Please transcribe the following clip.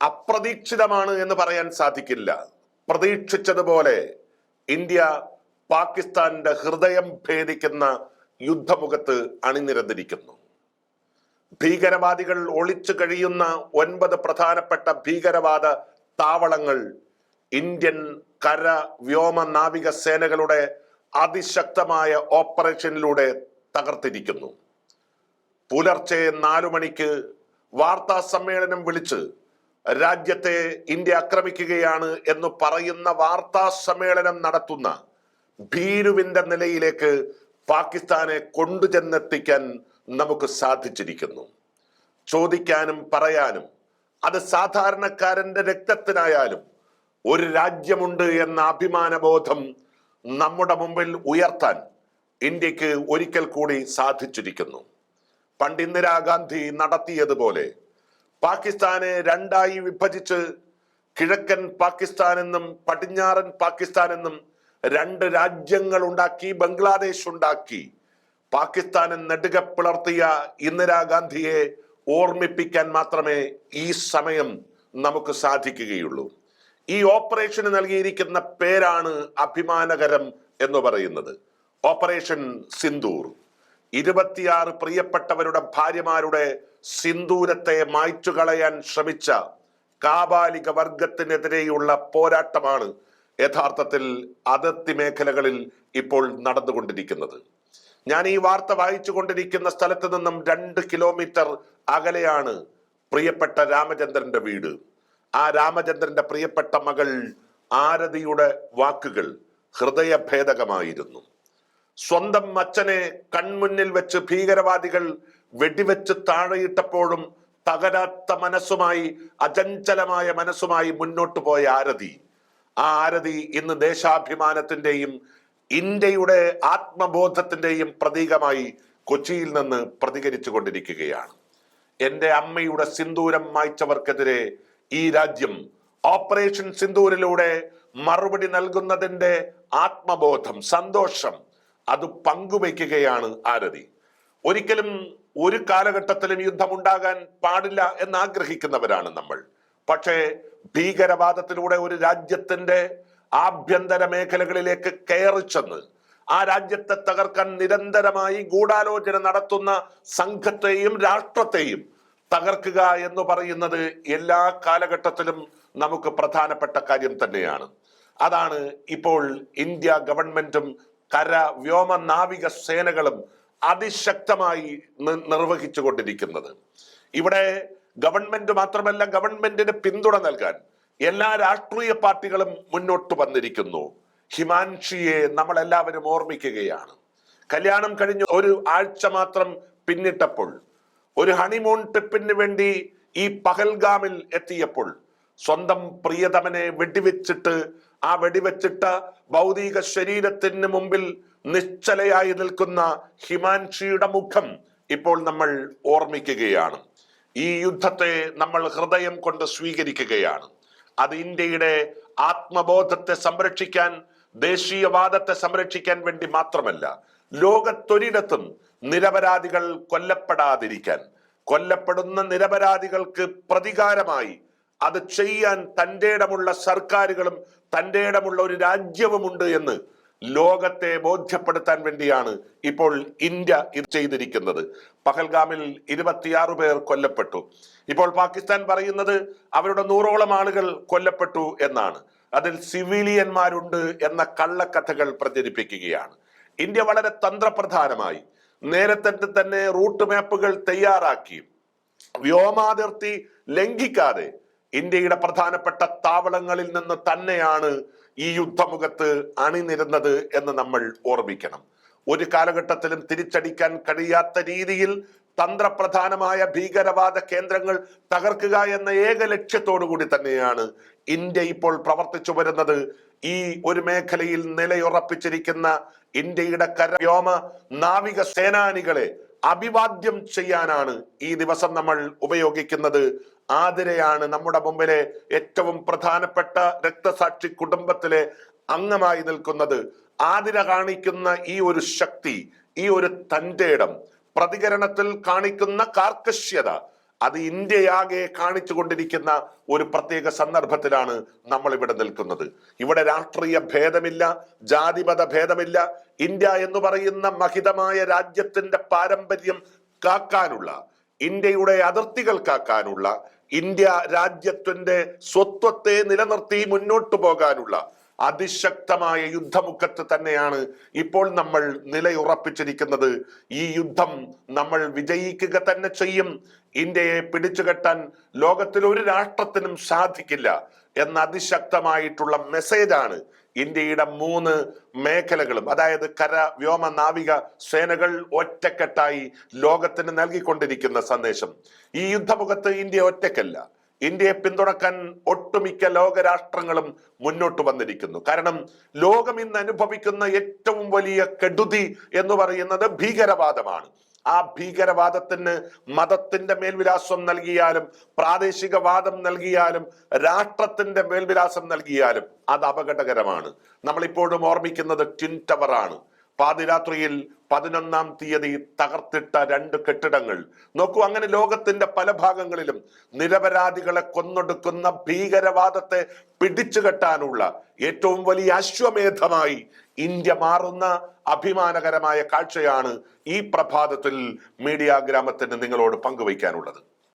അപ്രതീക്ഷിതമാണ് എന്ന് പറയാൻ സാധിക്കില്ല. പ്രതീക്ഷിച്ചതുപോലെ ഇന്ത്യ പാകിസ്ഥാന്റെ ഹൃദയം ഭേദിക്കുന്ന യുദ്ധമുഖത്ത് അണിനിരന്നിരിക്കുന്നു. ഭീകരവാദികൾ ഒളിച്ചു കഴിയുന്ന ഒൻപത് പ്രധാനപ്പെട്ട ഭീകരവാദ താവളങ്ങൾ ഇന്ത്യൻ കര വ്യോമ നാവിക സേനകളുടെ അതിശക്തമായ ഓപ്പറേഷനിലൂടെ തകർത്തിരിക്കുന്നു. പുലർച്ചെ നാലു മണിക്ക് വാർത്താ സമ്മേളനം വിളിച്ച് രാജ്യത്തെ ഇന്ത്യ ആക്രമിക്കുകയാണ് എന്ന് പറയുന്ന വാർത്താ സമ്മേളനം നടത്തുന്ന ഭീരുവിന്റെ നിലയിലേക്ക് പാകിസ്ഥാനെ കൊണ്ടുചെന്നെത്തിക്കാൻ നമുക്ക് സാധിച്ചിരിക്കുന്നു. ചോദിക്കാനും പറയാനും അത് സാധാരണക്കാരന്റെ രക്തത്തിനായാലും ഒരു രാജ്യമുണ്ട് എന്ന അഭിമാനബോധം നമ്മുടെ മുമ്പിൽ ഉയർത്താൻ ഇന്ത്യയ്ക്ക് ഒരിക്കൽ കൂടി സാധിച്ചിരിക്കുന്നു. പണ്ട് ഇന്ദിരാഗാന്ധി നടത്തിയതുപോലെ പാകിസ്ഥാനെ രണ്ടായി വിഭജിച്ച് കിഴക്കൻ പാകിസ്ഥാൻ എന്നും പടിഞ്ഞാറൻ പാകിസ്ഥാൻ എന്നും രണ്ട് രാജ്യങ്ങൾ ഉണ്ടാക്കി ബംഗ്ലാദേശ് ഉണ്ടാക്കി പാകിസ്ഥാനെ നെടുക പിളർത്തിയ ഇന്ദിരാഗാന്ധിയെ ഓർമ്മിപ്പിക്കാൻ മാത്രമേ ഈ സമയം നമുക്ക് സാധിക്കുകയുള്ളൂ. ഈ ഓപ്പറേഷന് നൽകിയിരിക്കുന്ന പേരാണ് അഭിമാനകരം എന്ന് പറയുന്നത്. ഓപ്പറേഷൻ സിന്ദൂർ. ഇരുപത്തിയാറ് പ്രിയപ്പെട്ടവരുടെ ഭാര്യമാരുടെ സിന്ദൂരത്തെ മായ്ച്ചു കളയാൻ ശ്രമിച്ച കാബാലിക വർഗത്തിനെതിരെയുള്ള പോരാട്ടമാണ് യഥാർത്ഥത്തിൽ അതിർത്തി മേഖലകളിൽ ഇപ്പോൾ നടന്നുകൊണ്ടിരിക്കുന്നത്. ഞാൻ ഈ വാർത്ത വായിച്ചു കൊണ്ടിരിക്കുന്ന സ്ഥലത്ത് നിന്നും രണ്ട് കിലോമീറ്റർ അകലെയാണ് പ്രിയപ്പെട്ട രാമചന്ദ്രന്റെ വീട്. ആ രാമചന്ദ്രന്റെ പ്രിയപ്പെട്ട മകൾ ആരതിയുടെ വാക്കുകൾ ഹൃദയഭേദകമായിരുന്നു. സ്വന്തം അച്ഛനെ കൺമുന്നിൽ വെച്ച് ഭീകരവാദികൾ വെടിവെച്ച് താഴെയിട്ടപ്പോഴും തകരാത്ത മനസ്സുമായി അചഞ്ചലമായ മനസ്സുമായി മുന്നോട്ട് പോയ ആരതി. ആ ആരതി ഇന്ന് ദേശാഭിമാനത്തിന്റെയും ഇന്ത്യയുടെ ആത്മബോധത്തിന്റെയും പ്രതീകമായി കൊച്ചിയിൽ നിന്ന് പ്രതികരിച്ചു കൊണ്ടിരിക്കുകയാണ് എന്റെ അമ്മയുടെ സിന്ദൂരം മായ്ച്ചവർക്കെതിരെ ഈ രാജ്യം ഓപ്പറേഷൻ സിന്ദൂരിലൂടെ മറുപടി നൽകുന്നതിന്റെ ആത്മബോധം സന്തോഷം. അത് പങ്കുവയ്ക്കുകയാണ് ആരതി. ഒരിക്കലും ഒരു കാലഘട്ടത്തിലും യുദ്ധമുണ്ടാകാൻ പാടില്ല എന്ന് ആഗ്രഹിക്കുന്നവരാണ് നമ്മൾ. പക്ഷേ ഭീകരവാദത്തിലൂടെ ഒരു രാജ്യത്തിന്റെ ആഭ്യന്തര മേഖലകളിലേക്ക് കയറി ചെന്ന് ആ രാജ്യത്തെ തകർക്കാൻ നിരന്തരമായി ഗൂഢാലോചന നടത്തുന്ന സംഘത്തെയും രാഷ്ട്രത്തെയും തകർക്കുക എന്ന് പറയുന്നത് എല്ലാ കാലഘട്ടത്തിലും നമുക്ക് പ്രധാനപ്പെട്ട കാര്യം തന്നെയാണ്. അതാണ് ഇപ്പോൾ ഇന്ത്യ ഗവൺമെന്റും കര വ്യോമ നാവിക സേനകളും അതിശക്തമായി നിർവഹിച്ചു കൊണ്ടിരിക്കുന്നത് ഇവിടെ ഗവൺമെന്റ് മാത്രമല്ല ഗവൺമെന്റിന് പിന്തുണ നൽകാൻ എല്ലാ രാഷ്ട്രീയ പാർട്ടികളും മുന്നോട്ട് വന്നിരിക്കുന്നു. ഹിമാൻഷിയെ നമ്മൾ എല്ലാവരും ഓർമ്മിക്കുകയാണ്. കല്യാണം കഴിഞ്ഞ് ഒരു ആഴ്ച മാത്രം പിന്നിട്ടപ്പോൾ ഒരു ഹണിമൂൺ ട്രിപ്പിന് വേണ്ടി ഈ പഹൽഗാമിൽ എത്തിയപ്പോൾ സ്വന്തം പ്രിയതമനെ വെടിവെച്ചിട്ട് ആ വെടിവെച്ചിട്ട ഭൗതിക ശരീരത്തിന് മുമ്പിൽ നിശ്ചലയായി നിൽക്കുന്ന ഹിമാൻഷിയുടെ മുഖം ഇപ്പോൾ നമ്മൾ ഓർമ്മിക്കുകയാണ്. ഈ യുദ്ധത്തെ നമ്മൾ ഹൃദയം കൊണ്ട് സ്വീകരിക്കുകയാണ്. അത് ഇന്ത്യയുടെ ആത്മബോധത്തെ സംരക്ഷിക്കാൻ ദേശീയവാദത്തെ സംരക്ഷിക്കാൻ വേണ്ടി മാത്രമല്ല ലോകത്തൊരിടത്തും നിരപരാധികൾ കൊല്ലപ്പെടാതിരിക്കാൻ. കൊല്ലപ്പെടുന്ന നിരപരാധികൾക്ക് പ്രതികാരമായി അത് ചെയ്യാൻ തന്റെ ഇടമുള്ള സർക്കാരുകളും തന്റെ ഇടമുള്ള ഒരു രാജ്യവുമുണ്ട് എന്ന് ലോകത്തെ ബോധ്യപ്പെടുത്താൻ വേണ്ടിയാണ് ഇപ്പോൾ ഇന്ത്യ ഇത് ചെയ്തിരിക്കുന്നത്. പഹൽഗാമിൽ ഇരുപത്തിയാറ് പേർ കൊല്ലപ്പെട്ടു. ഇപ്പോൾ പാകിസ്ഥാൻ പറയുന്നത് അവരുടെ നൂറോളം ആളുകൾ കൊല്ലപ്പെട്ടു എന്നാണ്. അതിൽ സിവിലിയന്മാരുണ്ട് എന്ന കള്ളക്കഥകൾ പ്രചരിപ്പിക്കുകയാണ്. ഇന്ത്യ വളരെ തന്ത്രപ്രധാനമായി. നേരത്തെ തന്നെ റൂട്ട് മാപ്പുകൾ തയ്യാറാക്കി. വ്യോമാതിർത്തി ലംഘിക്കാതെ ഇന്ത്യയുടെ പ്രധാനപ്പെട്ട താവളങ്ങളിൽ നിന്ന് തന്നെയാണ് ഈ യുദ്ധമുഖത്ത് അണിനിരുന്നത് എന്ന് നമ്മൾ ഓർമ്മിക്കണം. ഒരു കാലഘട്ടത്തിലും തിരിച്ചടിക്കാൻ കഴിയാത്ത രീതിയിൽ തന്ത്രപ്രധാനമായ ഭീകരവാദ കേന്ദ്രങ്ങൾ തകർക്കുക എന്ന ഏക ലക്ഷ്യത്തോടു കൂടി തന്നെയാണ് ഇന്ത്യ ഇപ്പോൾ പ്രവർത്തിച്ചു വരുന്നത്. ഈ ഒരു മേഖലയിൽ നിലയുറപ്പിച്ചിരിക്കുന്ന ഇന്ത്യയുടെ കര വ്യോമ നാവിക സേനാനികളെ അഭിവാദ്യം ചെയ്യാനാണ് ഈ ദിവസം നമ്മൾ ഉപയോഗിക്കുന്നത്. ആതിരയാണ് നമ്മുടെ മുമ്പിലെ ഏറ്റവും പ്രധാനപ്പെട്ട രക്തസാക്ഷി കുടുംബത്തിലെ അംഗമായി നിൽക്കുന്നത്. ആതിര കാണിക്കുന്ന ഈ ഒരു ശക്തി ഈ ഒരു തന്റെ പ്രതികരണത്തിൽ കാണിക്കുന്ന കാർക്കശ്യത അത് ഇന്ത്യയാകെ കാണിച്ചു കൊണ്ടിരിക്കുന്ന ഒരു പ്രത്യേക സന്ദർഭത്തിലാണ് നമ്മൾ ഇവിടെ നിൽക്കുന്നത്. ഇവിടെ രാഷ്ട്രീയ ഭേദമില്ല ജാതിമത ഭേദമില്ല. ഇന്ത്യ എന്ന് പറയുന്ന മഹിതമായ രാജ്യത്തിന്റെ പാരമ്പര്യം കാക്കാനുള്ള ഇന്ത്യയുടെ അതിർത്തികൾ കാക്കാനുള്ള ഇന്ത്യ രാജ്യത്തിന്റെ സ്വത്വത്തെ നിലനിർത്തി മുന്നോട്ടു പോകാനുള്ള അതിശക്തമായ യുദ്ധമുഖത്ത് തന്നെയാണ് ഇപ്പോൾ നമ്മൾ നിലയുറപ്പിച്ചിരിക്കുന്നത്. ഈ യുദ്ധം നമ്മൾ വിജയിക്കുക തന്നെ ചെയ്യും. ഇന്ത്യയെ പിടിച്ചുകെട്ടാൻ ലോകത്തിൽ ഒരു രാഷ്ട്രത്തിനും സാധിക്കില്ല എന്ന അതിശക്തമായിട്ടുള്ള മെസ്സേജാണ് ഇന്ത്യയുടെ മൂന്ന് മേഖലകളും. അതായത് കര വ്യോമ നാവിക സേനകൾ ഒറ്റക്കെട്ടായി ലോകത്തിന് നൽകിക്കൊണ്ടിരിക്കുന്ന സന്ദേശം. ഈ യുദ്ധമുഖത്ത് ഇന്ത്യ ഒറ്റക്കല്ല ഇന്ത്യയെ പിന്തുണക്കാൻ ഒട്ടുമിക്ക ലോകരാഷ്ട്രങ്ങളും മുന്നോട്ട് വന്നിരിക്കുന്നു. കാരണം ലോകം ഇന്ന് അനുഭവിക്കുന്ന ഏറ്റവും വലിയ കെടുതി എന്ന് പറയുന്നത് ഭീകരവാദമാണ്. ആ ഭീകരവാദത്തിന് മതത്തിന്റെ മേൽവിലാസം നൽകിയാലും പ്രാദേശികവാദം നൽകിയാലും രാഷ്ട്രത്തിന്റെ മേൽവിലാസം നൽകിയാലും അത് അപകടകരമാണ്. നമ്മളിപ്പോഴും ഓർമ്മിക്കുന്നത് ട്വിൻ ടവർ ആണ് പാതിരാത്രിയിൽ പതിനൊന്നാം തീയതി തകർത്തിട്ട രണ്ട് കെട്ടിടങ്ങൾ. നോക്കൂ അങ്ങനെ ലോകത്തിന്റെ പല ഭാഗങ്ങളിലും നിരപരാധികളെ കൊന്നൊടുക്കുന്ന ഭീകരവാദത്തെ പിടിച്ചുകെട്ടാനുള്ള ഏറ്റവും വലിയ അശ്വമേധമായി ഇന്ത്യ മാറുന്ന അഭിമാനകരമായ കാഴ്ചയാണ് ഈ പ്രഭാതത്തിൽ മീഡിയ ഗ്രാമത്തിന് നിങ്ങളോട് പങ്കുവയ്ക്കാനുള്ളത്.